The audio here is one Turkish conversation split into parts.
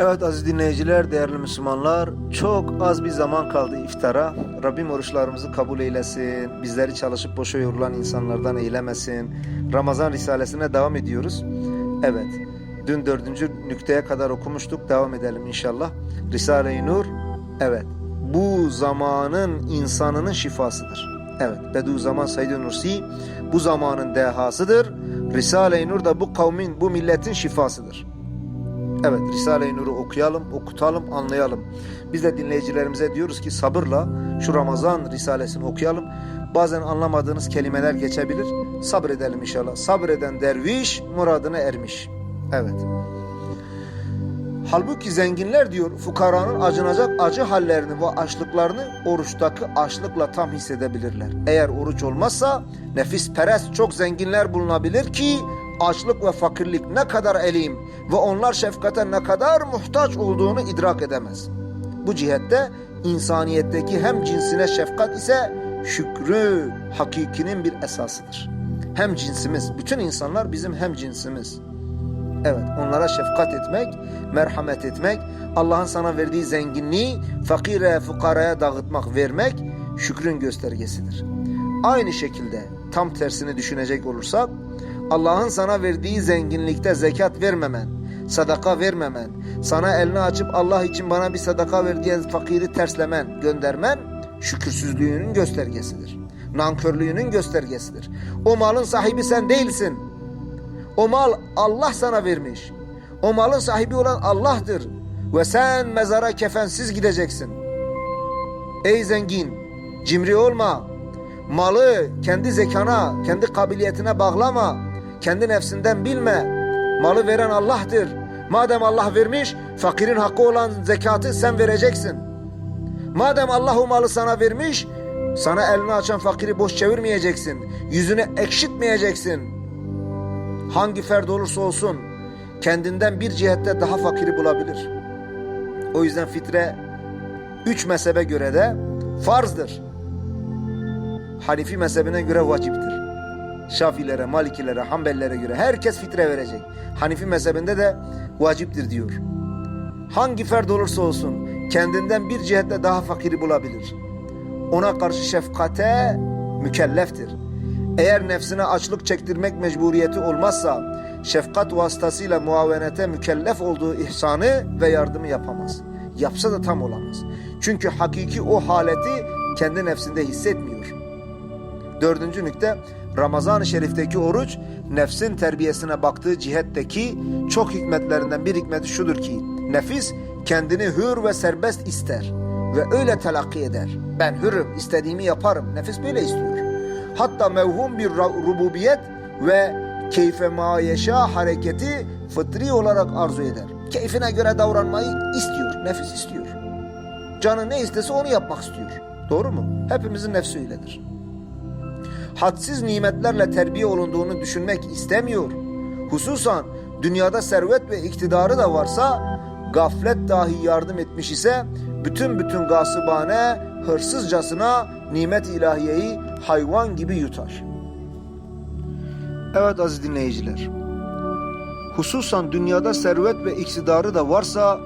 Evet aziz dinleyiciler, değerli Müslümanlar, çok az bir zaman kaldı iftara. Rabbim oruçlarımızı kabul eylesin, bizleri çalışıp boşa yorulan insanlardan eylemesin. Ramazan Risalesine devam ediyoruz. Evet, dün dördüncü nükteye kadar okumuştuk, devam edelim inşallah. Risale-i Nur, evet, bu zamanın insanının şifasıdır. Evet, Bediüzzaman Said Nursi bu zamanın dehasıdır. Risale-i Nur da bu kavmin, bu milletin şifasıdır. Evet Risale-i Nur'u okuyalım, okutalım, anlayalım. Biz de dinleyicilerimize diyoruz ki sabırla şu Ramazan Risalesini okuyalım. Bazen anlamadığınız kelimeler geçebilir. Sabredelim inşallah. Sabreden derviş muradına ermiş. Evet. Halbuki zenginler diyor fukaranın acınacak acı hallerini ve açlıklarını oruçtaki açlıkla tam hissedebilirler. Eğer oruç olmazsa nefis perest çok zenginler bulunabilir ki açlık ve fakirlik ne kadar elim ve onlar şefkate ne kadar muhtaç olduğunu idrak edemez. Bu cihette insaniyetteki hem cinsine şefkat ise şükrü hakikinin bir esasıdır. Hem cinsimiz, bütün insanlar bizim hem cinsimiz. Evet, onlara şefkat etmek, merhamet etmek, Allah'ın sana verdiği zenginliği fakire, fukaraya dağıtmak, vermek şükrün göstergesidir. Aynı şekilde tam tersini düşünecek olursak, Allah'ın sana verdiği zenginlikte zekat vermemen, sadaka vermemen, sana elini açıp Allah için bana bir sadaka ver diyen fakiri terslemen, göndermen şükürsüzlüğünün göstergesidir. Nankörlüğünün göstergesidir. O malın sahibi sen değilsin. O mal Allah sana vermiş. O malın sahibi olan Allah'tır. Ve sen mezara kefensiz gideceksin. Ey zengin, cimri olma. Malı kendi zekana, kendi kabiliyetine bağlama. Kendi nefsinden bilme. Malı veren Allah'tır. Madem Allah vermiş, fakirin hakkı olan zekatı sen vereceksin. Madem Allah o malı sana vermiş, sana elini açan fakiri boş çevirmeyeceksin. Yüzünü ekşitmeyeceksin. Hangi ferd olursa olsun kendinden bir cihette daha fakiri bulabilir. O yüzden fitre üç mezhebe göre de farzdır. Hanifi mezhebine göre vaciptir. Şafilere, Malikilere, Hanbellilere göre herkes fitre verecek. Hanifi mezhebinde de vaciptir diyor. Hangi ferd olursa olsun kendinden bir cihette daha fakiri bulabilir. Ona karşı şefkate mükelleftir. Eğer nefsine açlık çektirmek mecburiyeti olmazsa şefkat vasıtasıyla muavenete mükellef olduğu ihsanı ve yardımı yapamaz. Yapsa da tam olamaz. Çünkü hakiki o haleti kendi nefsinde hissetmiyor. Dördüncü nükte Ramazan-ı Şerif'teki oruç nefsin terbiyesine baktığı cihetteki çok hikmetlerinden bir hikmeti şudur ki nefis kendini hür ve serbest ister ve öyle telakki eder. Ben hürüm, istediğimi yaparım. Nefis böyle istiyor. Hatta mevhum bir rububiyet ve keyfe mayeşa hareketi fıtri olarak arzu eder. Keyfine göre davranmayı istiyor, nefis istiyor. Canı ne istese onu yapmak istiyor. Doğru mu? Hepimizin nefsi öyledir. Hadsiz nimetlerle terbiye olunduğunu düşünmek istemiyor. Hususan dünyada servet ve iktidarı da varsa gaflet dahi yardım etmiş ise bütün bütün gasıbane hırsızcasına nimet ilahiyeyi hayvan gibi yutar. Evet aziz dinleyiciler. Hususan dünyada servet ve iktidarı da varsa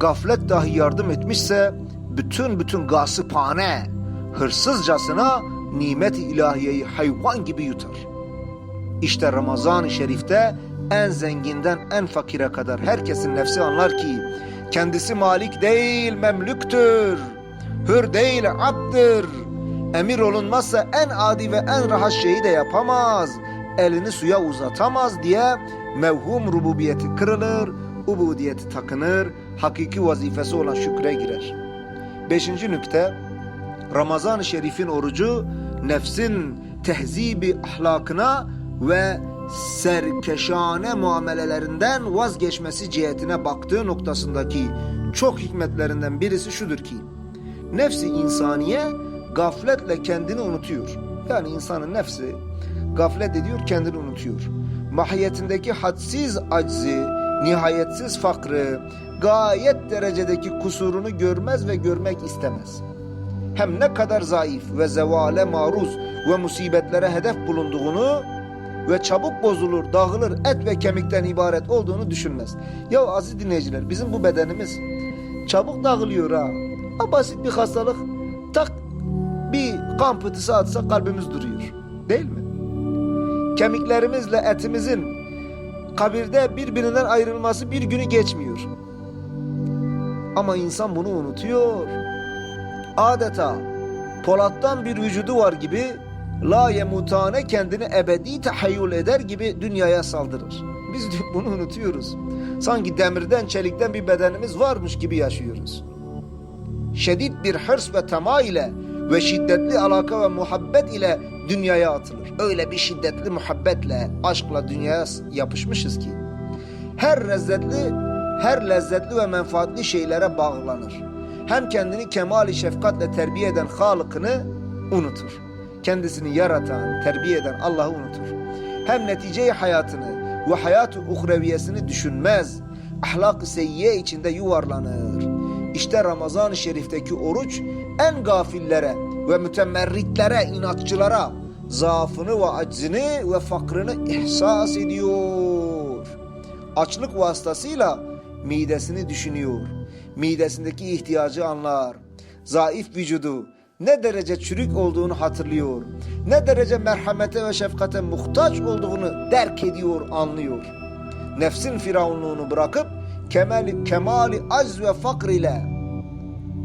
gaflet dahi yardım etmişse bütün bütün gasıpane hırsızcasına nimet ilahiyeyi hayvan gibi yutar. İşte Ramazan-ı Şerif'te en zenginden en fakire kadar herkesin nefsi anlar ki kendisi malik değil memlüktür. Hür değil abdır. Emir olunmazsa en adi ve en rahat şeyi de yapamaz. Elini suya uzatamaz diye mevhum rububiyeti kırılır, ubudiyeti takınır, hakiki vazifesi olan şükre girer. Beşinci nükte, Ramazan-ı Şerif'in orucu nefsin tehzibi ahlakına ve serkeşane muamelelerinden vazgeçmesi cihetine baktığı noktasındaki çok hikmetlerinden birisi şudur ki nefsi insaniye gafletle kendini unutuyor. Yani insanın nefsi gaflet ediyor kendini unutuyor. Mahiyetindeki hadsiz aczi, nihayetsiz fakrı, gayet derecedeki kusurunu görmez ve görmek istemez. Hem ne kadar zayıf ve zevale maruz ve musibetlere hedef bulunduğunu ve çabuk bozulur, dağılır, et ve kemikten ibaret olduğunu düşünmez. Ya aziz dinleyiciler bizim bu bedenimiz çabuk dağılıyor ha. Ha basit bir hastalık tak bir kan pıtısı atsa kalbimiz duruyor. Değil mi? Kemiklerimizle etimizin kabirde birbirinden ayrılması bir günü geçmiyor. Ama insan bunu unutuyor. Adeta Polat'tan bir vücudu var gibi la yemutane kendini ebedi tahayyül eder gibi dünyaya saldırır. Biz bunu unutuyoruz. Sanki demirden çelikten bir bedenimiz varmış gibi yaşıyoruz. Şiddet bir hırs ve tema ile ve şiddetli alaka ve muhabbet ile dünyaya atılır. Öyle bir şiddetli muhabbetle, aşkla dünyaya yapışmışız ki her lezzetli, her lezzetli ve menfaatli şeylere bağlanır. Hem kendini kemali şefkatle terbiye eden Halık'ını unutur. Kendisini yaratan, terbiye eden Allah'ı unutur. Hem neticeyi hayatını ve hayat-ı uhreviyesini düşünmez. Ahlak-ı seyyiye içinde yuvarlanır. İşte Ramazan-ı Şerif'teki oruç en gafillere ve mütemerritlere, inatçılara zaafını ve aczini ve fakrını ihsas ediyor. Açlık vasıtasıyla midesini düşünüyor. Midesindeki ihtiyacı anlar. Zayıf vücudu ne derece çürük olduğunu hatırlıyor. Ne derece merhamete ve şefkate muhtaç olduğunu derk ediyor, anlıyor. Nefsin firavunluğunu bırakıp kemali, kemali acz ve fakr ile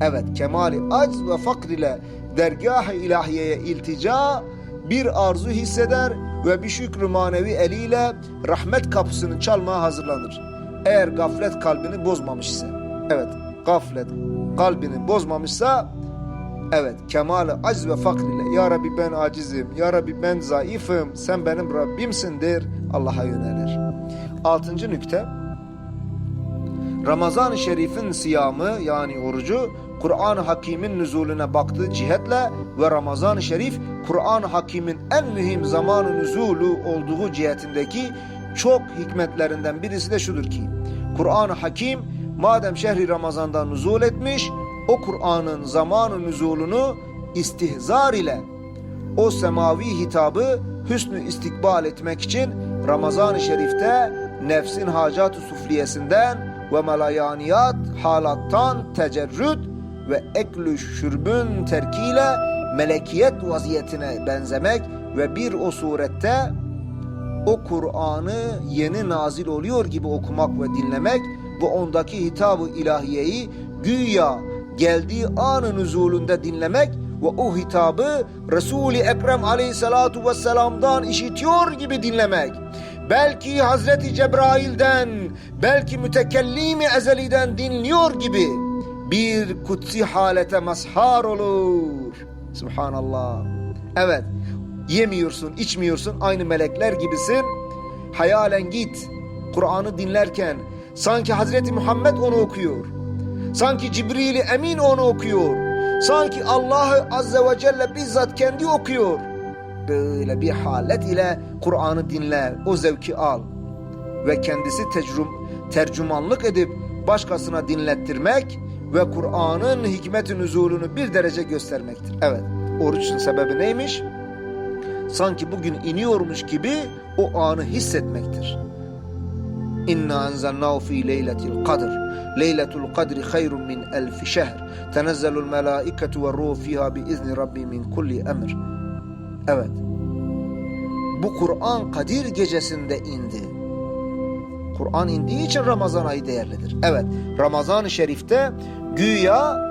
evet kemali acz ve fakr ile dergah-ı ilahiyeye iltica bir arzu hisseder ve bir şükrü manevi eliyle rahmet kapısını çalmaya hazırlanır. Eğer gaflet kalbini bozmamış ise. Evet gaflet kalbini bozmamışsa evet kemal acz ve fakr ile Ya Rabbi ben acizim, Ya Rabbi ben zayıfım, sen benim Rabbimsindir. Allah'a yönelir. Altıncı nükte. Ramazan-ı Şerif'in siyamı yani orucu Kur'an-ı Hakim'in nüzulüne baktığı cihetle ve Ramazan-ı Şerif Kur'an-ı Hakim'in en mühim zamanı nüzulu olduğu cihetindeki çok hikmetlerinden birisi de şudur ki Kur'an-ı Hakim madem şehri Ramazan'da nüzul etmiş o Kur'an'ın zamanı nüzulunu istihzar ile o semavi hitabı hüsnü istikbal etmek için Ramazan-ı Şerif'te nefsin hacat-ı sufliyesinden ve melayaniyat halattan tecerrüt ve eklü şürbün terkiyle melekiyet vaziyetine benzemek ve bir o surette o Kur'an'ı yeni nazil oluyor gibi okumak ve dinlemek ve ondaki hitabı ilahiyeyi güya geldiği anın nüzulünde dinlemek ve o hitabı Resul-i Ekrem aleyhissalatu vesselam'dan işitiyor gibi dinlemek. Belki Hazreti Cebrail'den, belki mütekellimi ezeliden dinliyor gibi bir kutsi halete mazhar olur. Subhanallah. Evet, yemiyorsun, içmiyorsun, aynı melekler gibisin. Hayalen git, Kur'an'ı dinlerken sanki Hazreti Muhammed onu okuyor. Sanki Cibril-i Emin onu okuyor. Sanki Allah'ı Azze ve Celle bizzat kendi okuyor. Böyle bir halet ile Kur'an'ı dinle, o zevki al. Ve kendisi tecrüm, tercümanlık edip başkasına dinlettirmek ve Kur'an'ın hikmet-i nüzulunu bir derece göstermektir. Evet, oruçun sebebi neymiş? Sanki bugün iniyormuş gibi o anı hissetmektir. İnna enzelnahu fi leyletil kadr. Leyletul kadri hayrun min elfi şehr. Tenezzelul melaiketu ve ruh fiha bi izni rabbi min kulli emr. Evet. Bu Kur'an Kadir gecesinde indi. Kur'an indiği için Ramazan ayı değerlidir. Evet, Ramazan-ı Şerif'te güya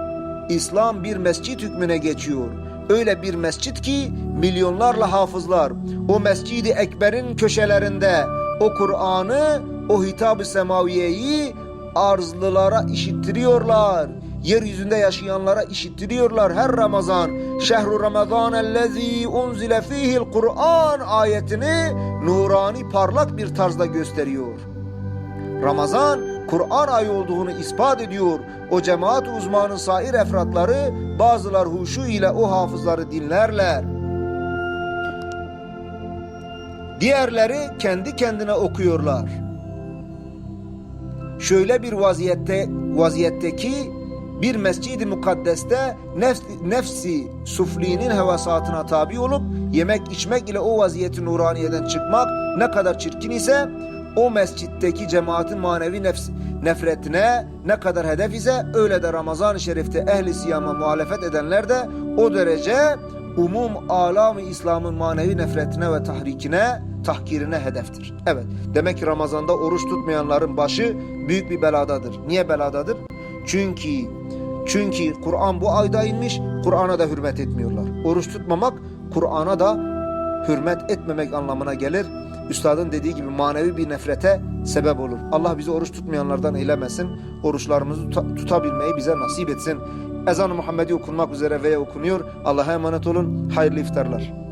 İslam bir mescit hükmüne geçiyor. Öyle bir mescit ki milyonlarla hafızlar o Mescid-i Ekber'in köşelerinde o Kur'an'ı, o hitab-ı semaviyeyi arzlılara işittiriyorlar. Yeryüzünde yaşayanlara işittiriyorlar her Ramazan. Şehru Ramazan ellezî unzile fihil Kur'an ayetini nurani parlak bir tarzda gösteriyor. Ramazan Kur'an ayı olduğunu ispat ediyor. O cemaat uzmanı sair efratları bazılar huşu ile o hafızları dinlerler. Diğerleri kendi kendine okuyorlar. Şöyle bir vaziyette vaziyetteki bir mescid-i mukaddeste nefs, nefsi suflinin hevasatına tabi olup yemek içmek ile o vaziyeti nuraniyeden çıkmak ne kadar çirkin ise o mescitteki cemaatin manevi nefs, nefretine ne kadar hedef ise öyle de Ramazan-ı Şerif'te ehli siyama muhalefet edenler de o derece umum alam-ı İslam'ın manevi nefretine ve tahrikine, tahkirine hedeftir. Evet, demek ki Ramazan'da oruç tutmayanların başı büyük bir beladadır. Niye beladadır? Çünkü çünkü Kur'an bu ayda inmiş, Kur'an'a da hürmet etmiyorlar. Oruç tutmamak Kur'an'a da hürmet etmemek anlamına gelir. Üstadın dediği gibi manevi bir nefrete sebep olur. Allah bizi oruç tutmayanlardan eylemesin. Oruçlarımızı tuta- tutabilmeyi bize nasip etsin. Ezan-ı Muhammedi okunmak üzere veya okunuyor. Allah'a emanet olun. Hayırlı iftarlar.